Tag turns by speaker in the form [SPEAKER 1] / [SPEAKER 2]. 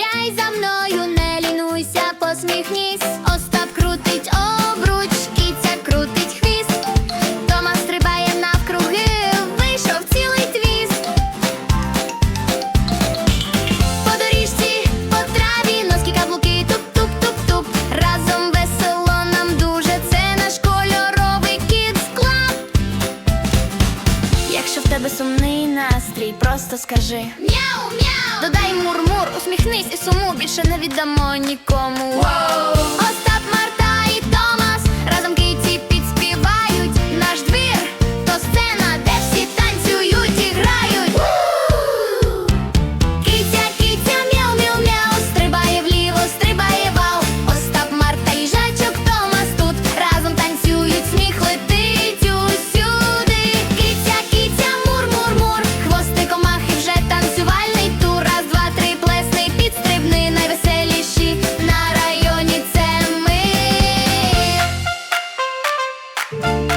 [SPEAKER 1] Повторяй за мною, не лінуйся, посміхнись. сумний настрій, просто скажи
[SPEAKER 2] Мяу, мяу
[SPEAKER 1] Додай мурмур, -мур, усміхнись і суму більше не віддамо нікому.
[SPEAKER 2] Wow.
[SPEAKER 1] Bye.